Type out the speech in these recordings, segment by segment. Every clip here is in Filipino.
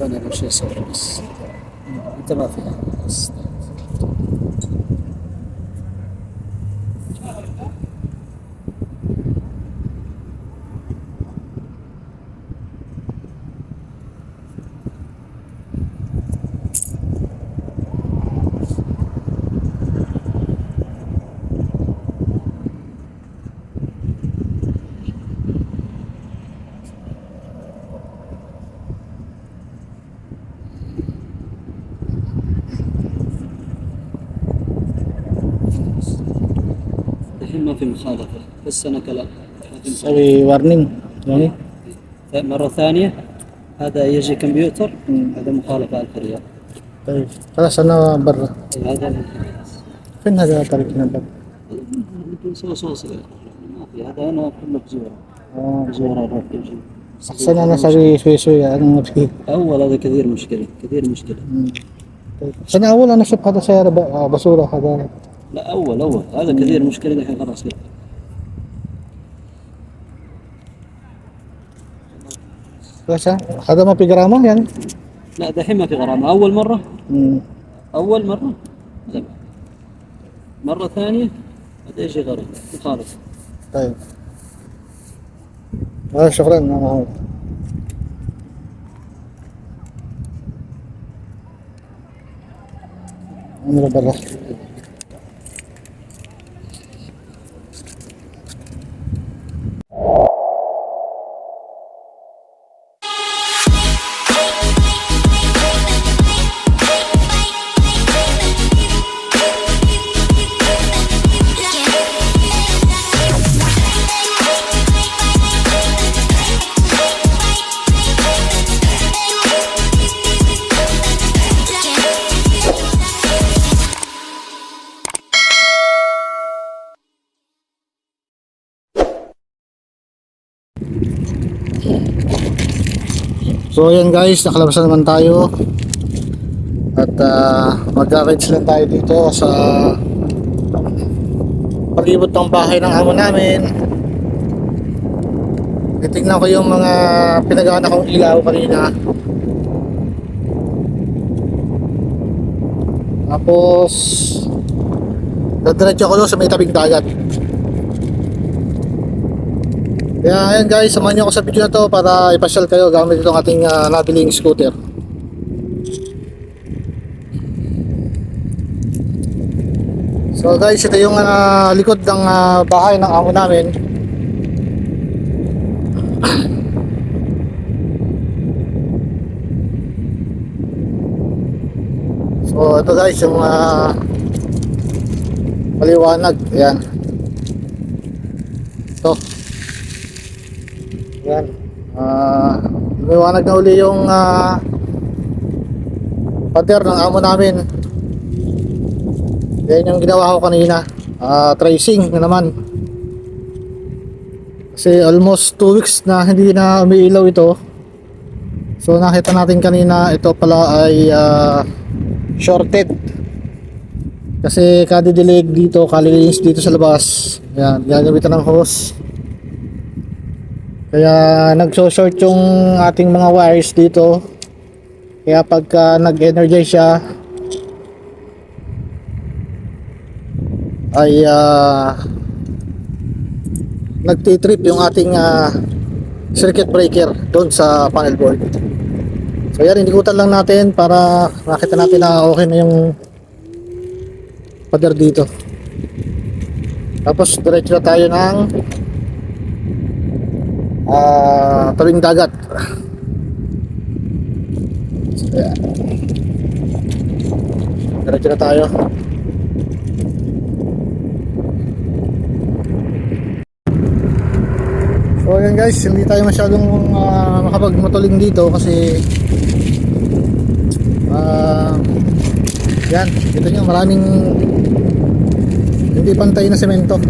هذول الاشياء صغيره بس. إنت ما فيها بس. المخالفة فالسنة كلا سوي وارنينج يعني؟ مرة ثانية. هذا يجي كمبيوتر. هذا مخالفة 1000 ريال طيب. خلاص أنا برا. طيب، هذا فين هذا الطريق هنا برا؟ ما في هذا أنا كله بزورة آه بزورة أروح أجي أحسن أنا أسوي شوي شوي أنا يعني ما في. أول هذا كثير مشكلة كثير مشكلة. طيب. أنا أول أنا شفت هذا سيارة بصورة هذا. لا أول أول. هذا كثير مشكلة الحين خلاص كده. بس هذا ما في غرامة يعني؟ لا دحين ما في غرامة. أول مرة؟ مم. أول مرة؟ لا مرة ثانية؟ طيب. هذا شيء غرامه خالص طيب. آه شكرا محمود أمر بالرحمه So ayan guys, nakalabas na naman tayo. At uh, mag-arrange lang tayo dito sa palibot ng bahay ng amo namin. Titignan ko yung mga pinagana kong ilaw kanina. Tapos Dadiretso ko doon sa may tabing dagat kaya ayan guys, samahan niyo ako sa video na to para ipasyal kayo gamit itong ating uh, nabiling scooter. So guys, ito yung ah, likod ng ah, bahay ng amo namin. So ito guys, yung uh, maliwanag. Ayan. Ito. Yan. Ah, lumiwanag na uli yung ah pader ng amo namin. Yan yung ginawa ko kanina. Ah, tracing na naman. Kasi almost 2 weeks na hindi na umiilaw ito. So nakita natin kanina ito pala ay ah, shorted. Kasi kadidilig dito, kalilinis dito sa labas. Yan, gagamitan ng hose. Kaya nagso-short yung ating mga wires dito. Kaya pagka nag-energize siya ay uh, nagtitrip yung ating ah, circuit breaker doon sa panel board. So yan, inikutan lang natin para makita natin na okay na yung pader dito. Tapos diretso tayo ng ah tabing dagat. So, yeah. Diretso na tayo. So ayan guys, hindi tayo masyadong uh, makapagmatuling dito kasi ah yan, ito nyo maraming hindi pantay na semento.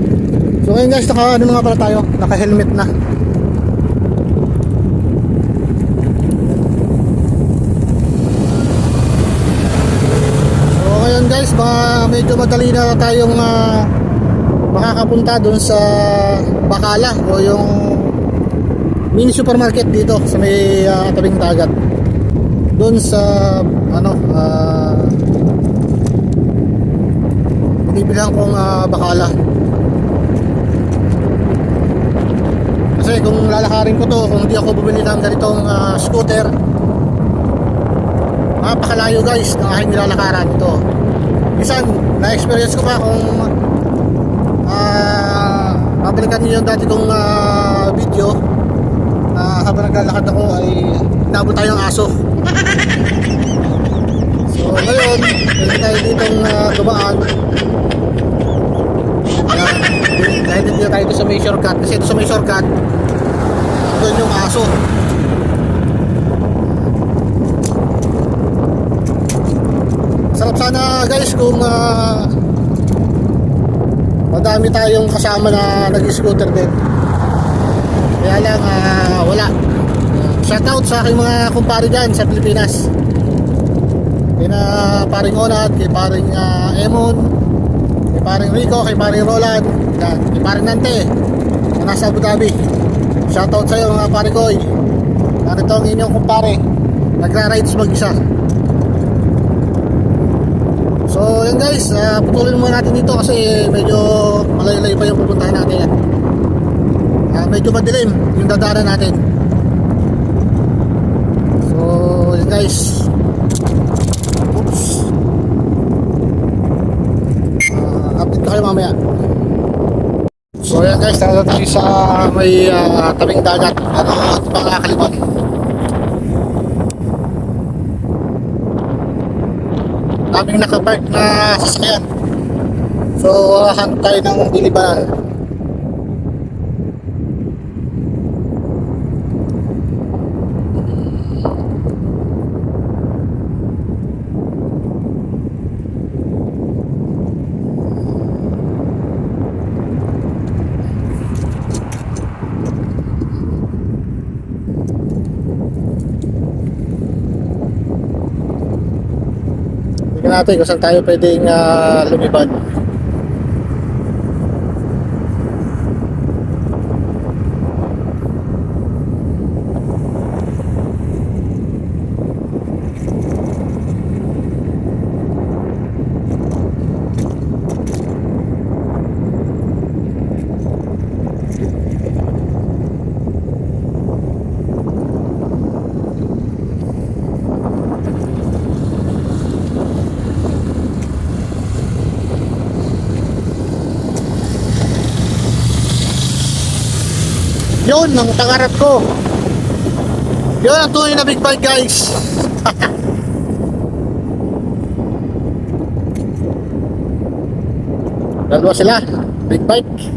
So ngayon guys, naka ano nga pala tayo, naka helmet na. So mga medyo madali na tayong ah, makakapunta doon sa Bacala o yung mini supermarket dito sa may ah, tabing dagat. doon sa ano ah binibilang kong ah, bakala kasi kung lalakarin ko to kung hindi ako bumili ng ganitong ah, scooter napakalayo guys ng aking nilalakaran ito minsan na-experience ko pa kung ah mabalikan niyo yung dati kong ah, video. Na habang naglalakad ako ay nabot tayo ng aso. So ngayon pwede tayo ditong uh, dumaan. Kahit hindi na tayo dito sa may shortcut. Kasi ito sa may shortcut doon yung aso sarap sana guys kung ah, madami tayong kasama na nag-scooter din. Kaya lang ah, wala. Shoutout sa aking mga kumpare dyan sa Pilipinas. Kay na paring Onat kay paring ah, Emon kay paring Rico kay paring Roland yan, kay paring Nante na nasa Abu Dhabi. Shoutout sa iyo mga pare koy. Narito ang inyong kumpare. Nagra-rides mag-isa So yun guys, uh, putulin muna natin dito kasi medyo malayo-layo pa yung pupuntahan natin. Uh, medyo madilim yung dadaanan natin. So yun guys. Oops. Uh, update ko kayo mamaya. So yan guys, nandito tayo sa may uh, tabing dagat. Ano, ito pa nakakalimot. Daming nakapark na sasakyan. So, hanap tayo ng bilibanan. Natin kung saan tayo pwedeng uh, lumipad. Yun, ang pangarap ko. Yun ang tunay na big bike guys. Dalawa sila, big bike.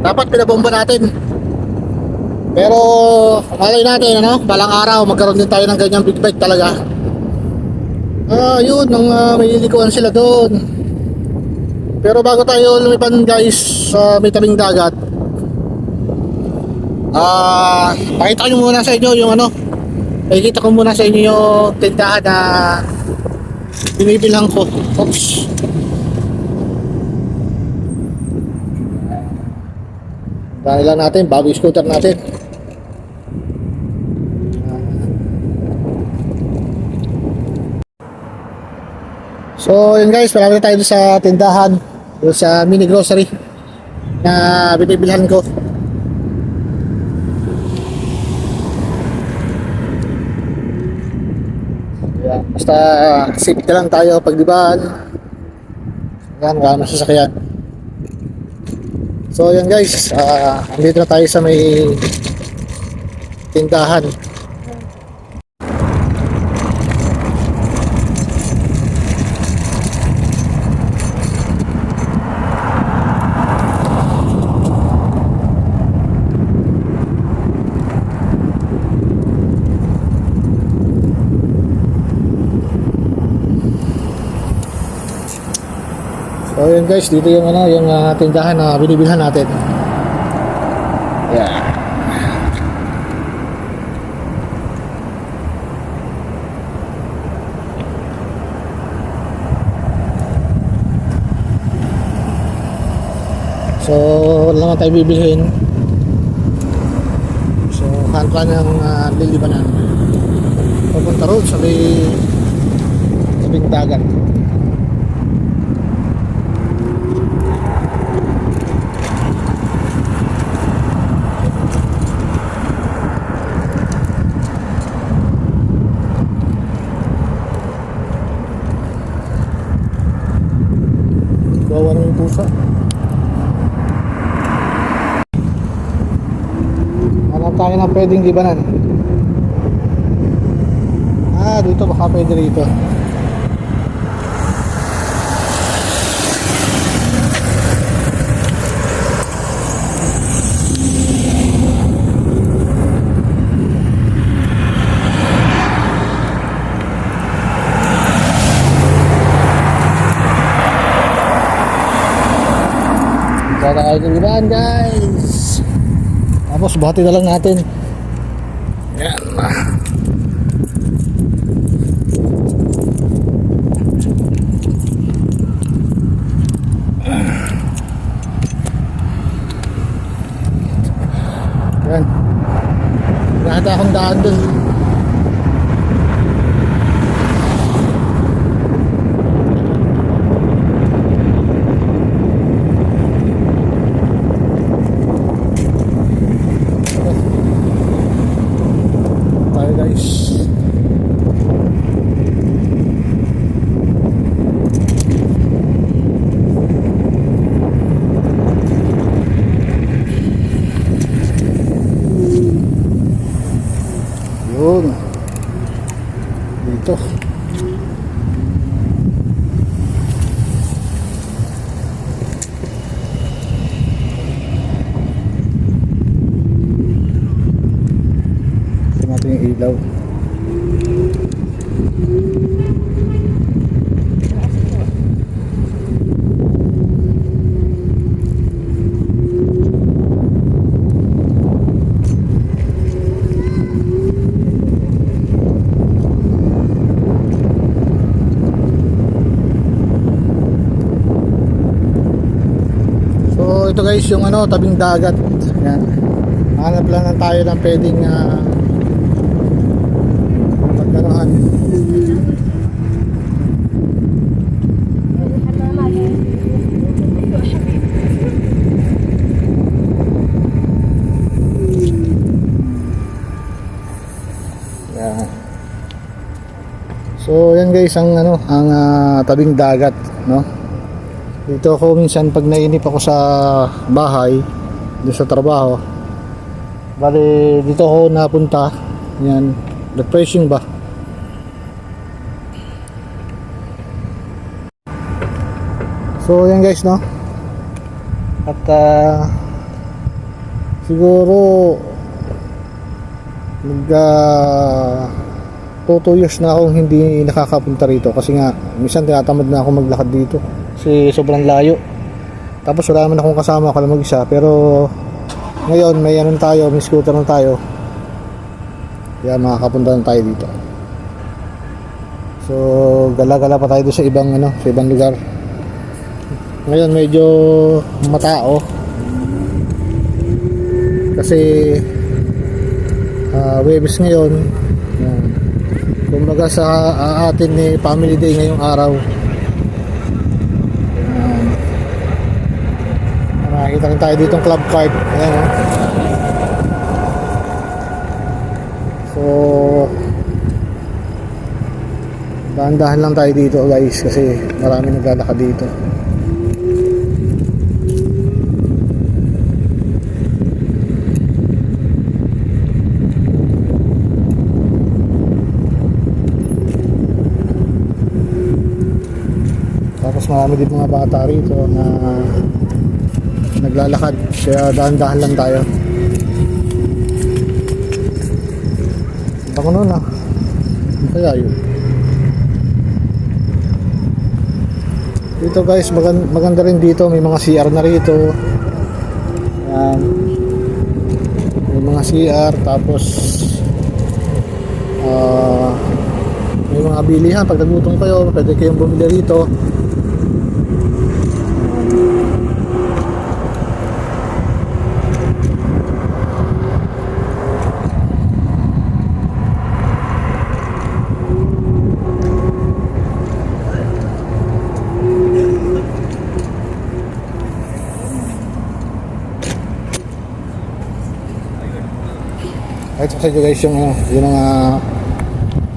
Dapat pinabomba natin. Pero malay natin ano, balang araw magkaroon din tayo ng ganyang big bike talaga. Ah, yun, nang uh, may lilikuan sila doon. Pero bago tayo lumipan guys sa may tabing dagat, Ah, pakita ko muna sa inyo yung ano. Pakikita ko muna sa inyo yung tindahan na binibilang ko. Oops. Dahil lang natin, bago scooter natin. So, yun guys, marami tayo sa tindahan, sa mini grocery na binibilhan ko. Yan. Basta safe lang tayo pag dibaan. Yan, wala nang sasakyan. So yan guys, ah andito na tayo sa may tindahan. So yun guys, dito yung ano, yung ah, tindahan na binibilhan natin. Yeah. So, wala naman tayo bibilhin. So, plan ng uh, lilibanan. papunta road sa may tabing dagat Ng pwedeng libanan. Ah, dito baka pwede rito. Ng libanan guys. Tapos buhati na lang natin. Yan. Yan. Lahat akong daan dun. Tayo guys. Yun. Dito. Ito natin yung ilaw. So ito guys yung ano tabing dagat. Yan. Hanap lang ng tayo ng pwedeng uh, pagkanohan. Yan. So yan guys ang ano ang ah, tabing dagat? Dito ako minsan pag nainip ako sa bahay, doon sa trabaho. Bali dito ako napunta. Yan, refreshing ba? So yan guys no. At ah, siguro mag uh, 2 years na akong hindi nakakapunta rito kasi nga minsan tinatamad na ako maglakad dito kasi sobrang layo. Tapos wala naman akong kasama ako lang mag-isa. Pero ngayon may ano tayo may scooter na tayo. Kaya makakapunta na tayo dito. So gala-gala pa tayo sa ibang ano sa ibang lugar. Ngayon medyo matao. Kasi uh, Webes ngayon kumbaga sa uh, atin ni family day ngayong araw Yan. Nakikita rin tayo ditong club card. Ayan o so dahan-dahan lang tayo dito guys kasi marami naglalakad dito. Tapos marami din mga bata rito na naglalakad. Kaya dahan-dahan lang tayo. Ako nun ah. Ano kaya yun? Dito guys, maganda, maganda rin dito. May mga CR na rito. Yan. May mga CR. Tapos ah may mga bilihan. Pag nagutom kayo, pwede kayong bumili rito. Kahit sa inyo guys yung, ano, yung mga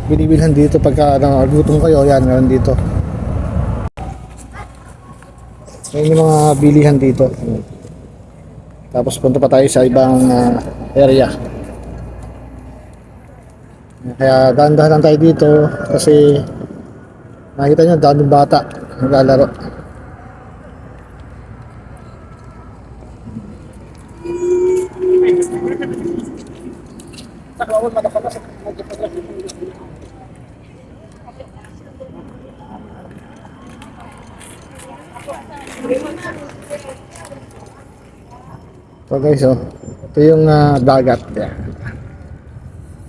binibilhan dito pagka nagutom kayo, yan, meron dito. Yan yung mga bilihan dito. Tapos punta pa tayo sa ibang ah, area. Kaya dahan-dahan tayo dito kasi nakita nyo, daming bata naglalaro. So guys, oh, ito yung ah, dagat. Yan.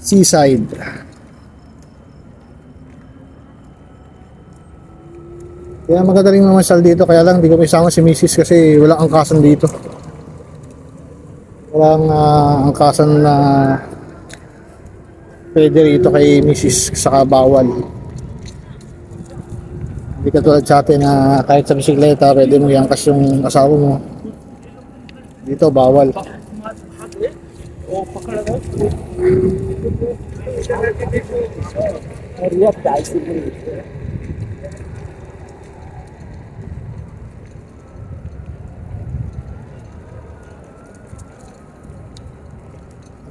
Seaside. Kaya maganda rin mamasyal dito, kaya lang di ko may sama si Mrs. kasi walang angkasan dito. Walang ah, angkasan na pwede rito kay Mrs. saka bawal. Hindi katulad sa atin na kahit sa bisikleta pwede mo iangkas yung asawa mo. Dito bawal.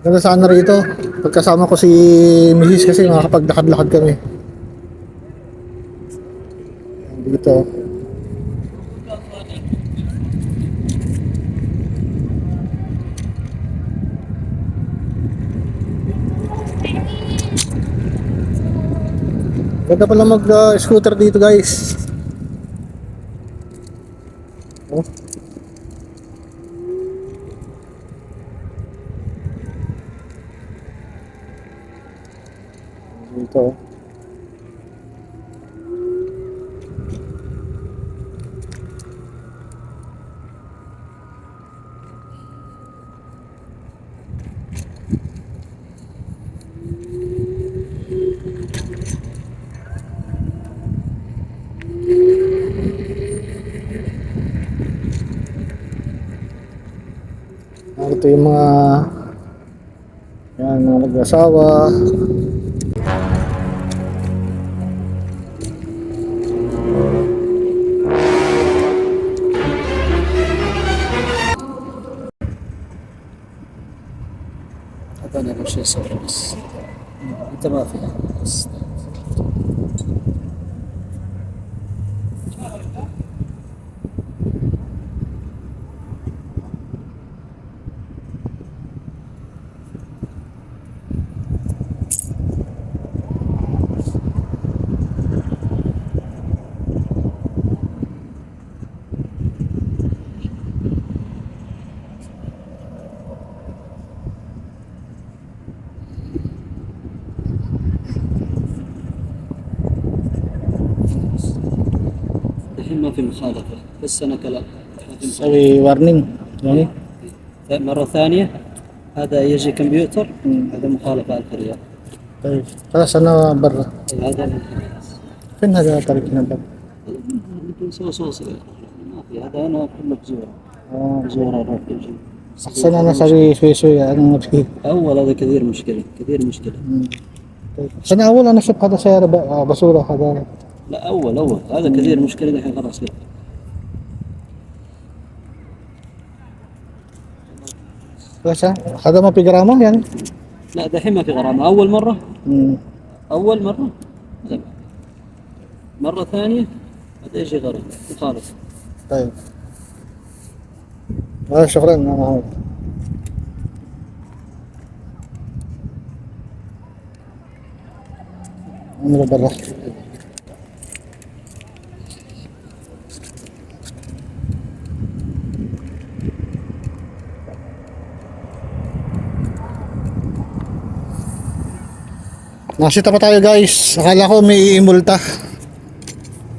Ganda sana rito. Pagkasama ko si Mrs. kasi makakapaglakad-lakad kami. Dito. Ganda pala mag-scooter dito guys. Oh. Dito. Ah, Ito yung mga yan, mga mag-asawa. ما في مخالفه بس كلا سوي وارنينج يعني مرة ثانية. هذا يجي كمبيوتر. هذا مخالفة الحرية طيب خلاص أنا برا. طيب، هذا فين هذا طريق هنا برا؟ سوس سوس ما في هذا أنا كله بزورة آه بزورة أروح يجي أحسن أنا أسوي شوي شوي أنا في. أول هذا كثير مشكلة. كثير مشكلة. طيب أنا أول أنا أشوف هذا سيارة بصورة هذا. لا أول أول. هذا كثير مشكلة الحين خلاص كده. هذا ما في غرامة يعني؟ لا دحين ما في غرامة. أول مرة؟ أول مرة؟ طيب. مرة ثانية؟ بعد إيش غرامه خالص. طيب. آه، هذا شغلين يا محمود عمره برا Nasita pa tayo guys. Akala ko may imulta.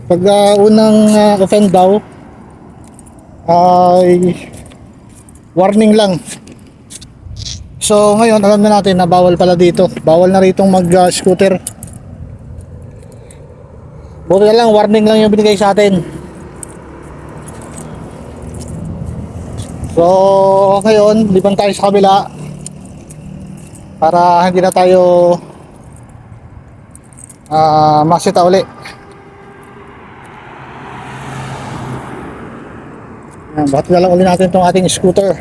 Pag ah, unang ah, offend daw, ay warning lang. So ngayon alam na natin na bawal pala dito. Bawal na rito mag-scooter. Buti na lang warning lang yung binigay sa atin. So ngayon, liban tayo sa kabila. para hindi na tayo ah masita uli. Yan, bakit na lang uli natin itong ating scooter.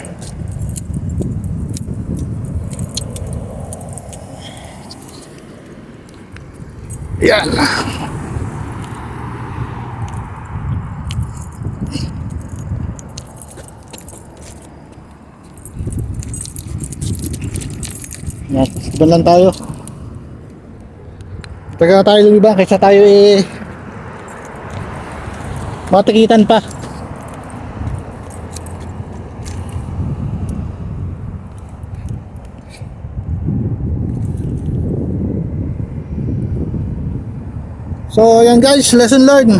Yan. Yan, doon lang tayo. Taga tayo lumibang kaysa tayo eh matikitan pa. So yan guys, lesson learned.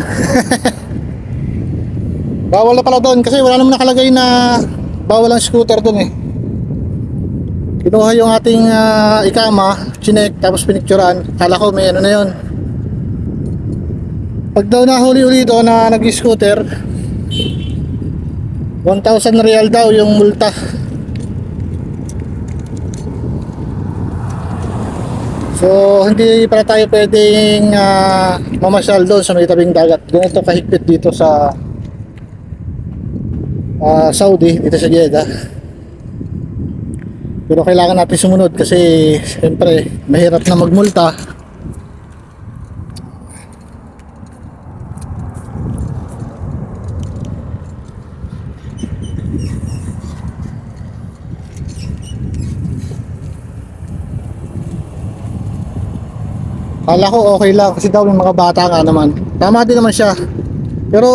bawal na pala doon kasi wala naman nakalagay na bawal ang scooter doon eh. Kinuha yung ating ah, ikama, chinek, tapos pinicturean. Kala ko may ano na yun. Pag daw nahuli uli doon na nag-scooter, 1,000 real daw yung multa. So, hindi pala tayo pwedeng ah, mamasyal doon sa may tabing dagat. Ganito kahigpit dito sa ah, Saudi, dito sa Jeddah. Pero kailangan natin sumunod kasi siyempre mahirap na magmulta. Kala ko okay lang kasi daw yung mga bata nga naman. Tama din naman siya. Pero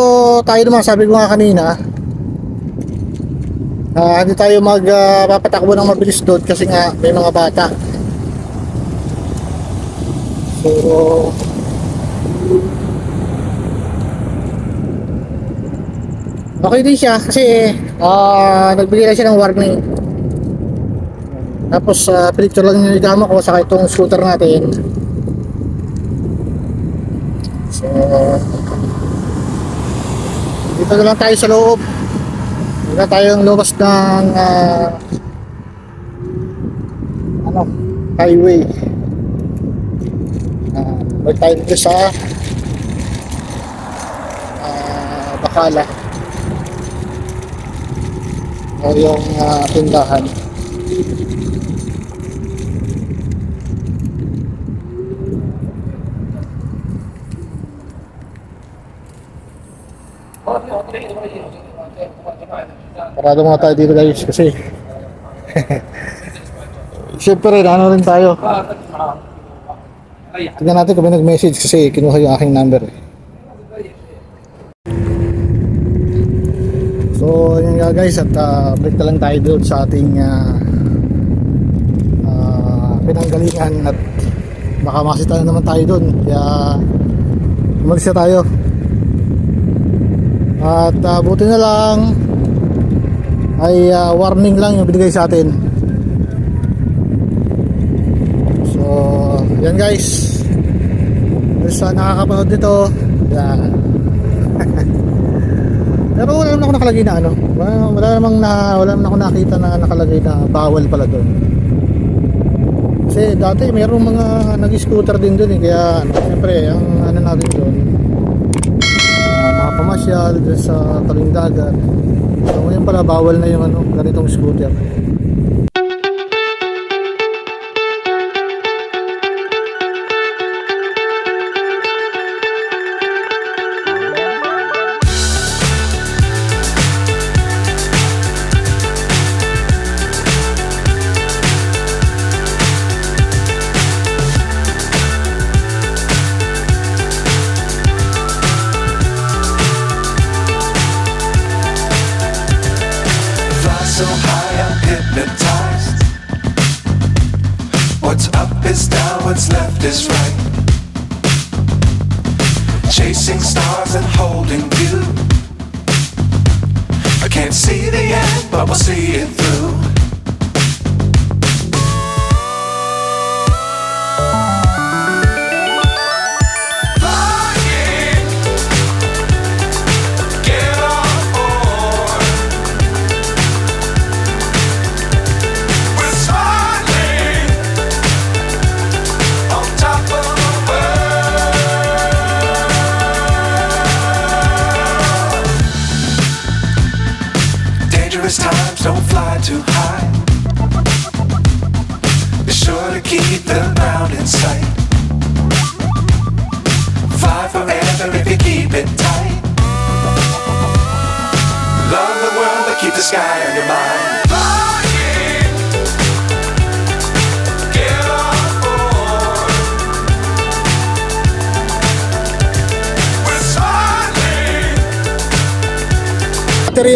tayo naman sabi ko nga kanina, Ah, hindi tayo magpapatakbo ng mabilis doon kasi nga may mga bata. So Okay din siya kasi ah nagbigay lang siya ng warning. Tapos uh, picture lang yung igama ko sa itong scooter natin. So dito na lang tayo sa loob. Wala tayong lumabas ng ah, ano, highway. Uh, wala tayo dito sa ah, Bakala. O yung ah, tindahan. Parado muna tayo dito guys kasi Siyempre, ano rin tayo. Tingnan natin kung may nag-message kasi kinuha yung aking number. eh. So, yun nga guys at uh, break na lang tayo doon sa ating uh, uh, pinanggalingan at baka makasita na naman tayo doon. Kaya umalis na tayo. At uh, buti na lang ay uh, warning lang yung binigay sa atin. So, yan guys. Kung sa nakakapanood nito, yan. Pero wala naman ako nakalagay na ano. Wala, wala namang na wala naman ako nakita na nakalagay na bawal pala doon. Kasi dati mayroong mga nag-scooter din doon eh. Kaya ano, siyempre, ang ano natin doon, pamasyal doon sa taling dagat. So ngayon pala bawal na yung ano, ganitong scooter.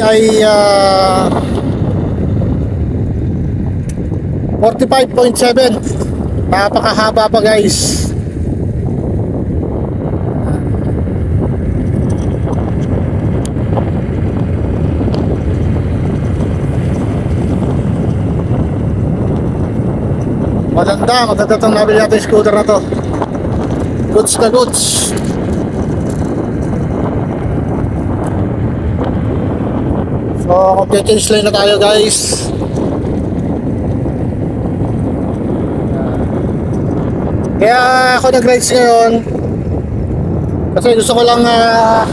Ay ah, 45.7 napakahaba pa guys. Maganda maganda itong nabili natin yung scooter na to. Goods na goods So, magche-change lane na tayo guys. Kaya ako nag-rides ngayon kasi gusto ko lang ah,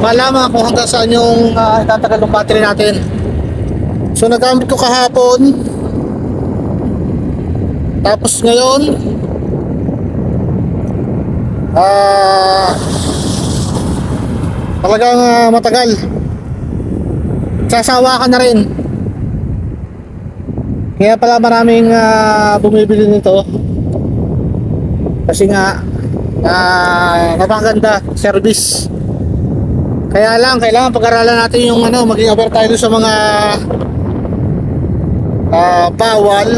malaman kung hanggang saan yung uh, itatagal ng battery natin. So nagamit ko kahapon tapos ngayon ah talagang ah, matagal sasawa ka na rin. Kaya pala maraming ah, bumibili nito. Kasi nga uh, napakaganda service. Kaya lang kailangan pag-aralan natin yung ano maging aware tayo sa mga ah, bawal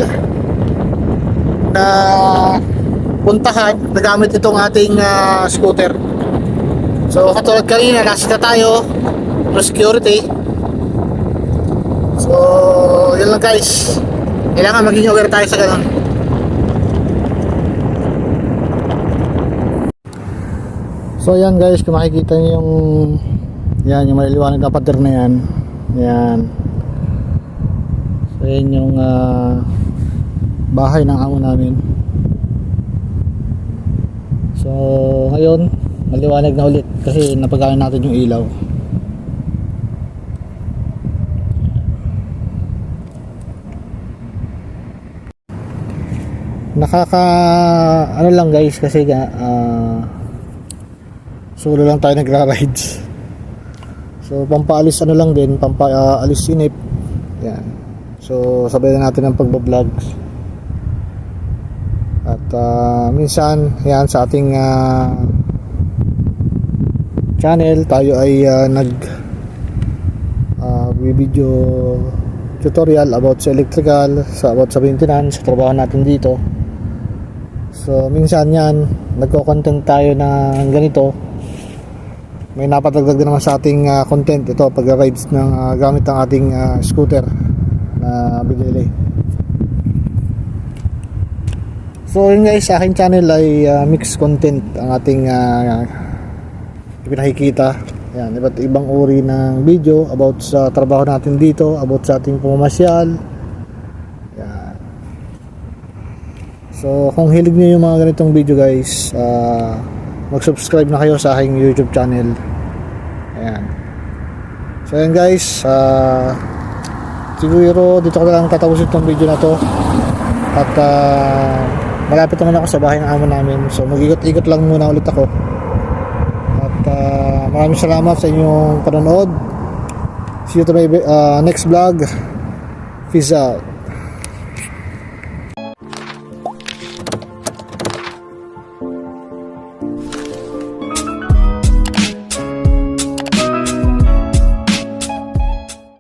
na puntahan na gamit itong ating ah, scooter. So katulad kanina nasita tayo no security So, yun lang guys. Kailangan maging aware tayo sa ganun. So, yan guys, kung makikita niyo yung yan, yung maliliwanag na pader na yan. Yan. So, yan yung ah, bahay ng amo namin. So, ngayon, maliwanag na ulit kasi napagalan natin yung ilaw. Nakaka ano lang guys kasi nga ah, solo lang tayo nagra-rides. So pampaalis ano lang din pampaalis sinip. Yan. So sabay na natin ang pagbablog. At ah, minsan yan sa ating ah, channel tayo ay ah, nag ah, video tutorial about sa electrical sa about sa maintenance sa trabaho natin dito So, minsan yan, nagko-content tayo ng ganito. May napatagdag din naman sa ating ah, content ito pag rides ng ah, gamit ng ating ah, scooter na binili. So, yun guys, sa aking channel ay ah, mixed content ang ating uh, pinakikita. Yan, iba't ibang uri ng video about sa trabaho natin dito, about sa ating pamamasyal. So, kung hilig niyo yung mga ganitong video guys, ah, mag-subscribe na kayo sa aking YouTube channel. Ayan. So, ayan guys, ah, siguro dito ko na lang tatapusin itong video na to. At ah, malapit naman ako sa bahay ng amo namin. So, mag-ikot-ikot lang muna ulit ako. At ah, maraming salamat sa inyong panonood. See you to my ah, next vlog. Peace out.